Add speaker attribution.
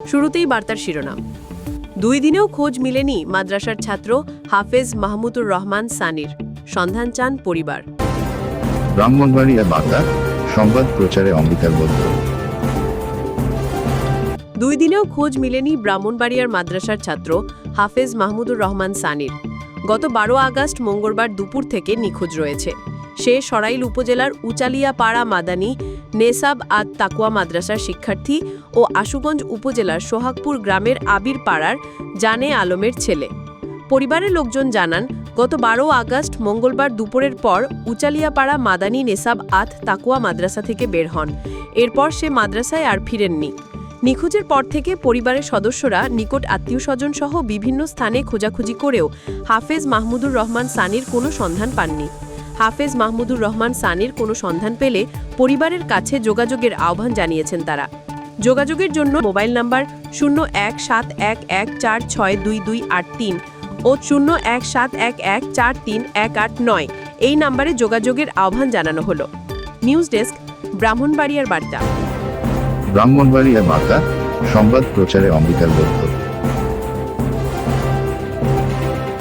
Speaker 1: শুরুতেই বার্তার শিরোনাম। দুই দিনেও খোঁজ মিলেনি মাদ্রাসার ছাত্র হাফেজ মাহমুদুর রহমান সানির। সন্ধান চান পরিবার।
Speaker 2: ব্রাহ্মণবাড়িয়া বার্তা সংবাদ প্রচারে অঙ্গীকারবদ্ধ।
Speaker 1: দুই দিনেও খোঁজ মিলেনি ব্রাহ্মণবাড়িয়ার মাদ্রাসার ছাত্র হাফেজ মাহমুদুর রহমান সানির। গত বারো আগস্ট মঙ্গলবার দুপুর থেকে নিখোঁজ রয়েছে। সে সরাইল উপজেলার উচালিয়া পাড়া মাদানী, নেসাব আদ তাকুয়া মাদ্রাসার শিক্ষার্থী ও আশুগঞ্জ উপজেলার সোহাগপুর গ্রামের আবির পাড়ার জানে আলমের ছেলে। পরিবারের লোকজন জানান, গত বারো আগস্ট মঙ্গলবার দুপুরের পর উচালিয়াপাড়া মাদানী, নেসাব আত তাকুয়া মাদ্রাসা থেকে বের হন। এরপর সে মাদ্রাসায় আর ফিরেননি। নিখোঁজের পর থেকে পরিবারের সদস্যরা নিকট আত্মীয় স্বজন সহ বিভিন্ন স্থানে খোঁজাখুঁজি করেও হাফেজ মাহমুদুর রহমান সানির কোনো সন্ধান পাননি। হাফেজ মাহমুদুর রহমান সানির কোনো সন্ধান পেলে পরিবারের কাছে যোগাযোগের আহ্বান জানিয়েছেন তারা। যোগাযোগের জন্য মোবাইল নাম্বার শূন্য এক সাত এক এক চার ছয় দুই দুই আট তিন ও শূন্য এক সাত এক এক চার তিন এক আট নয় এই নাম্বারে যোগাযোগের আহ্বান জানানো হলো। নিউজ ডেস্ক, ব্রাহ্মণবাড়িয়ার বার্তা।
Speaker 2: ব্রাহ্মণবাড়িয়া মাতা সংবাদ প্রচারে অঙ্গীকারবদ্ধ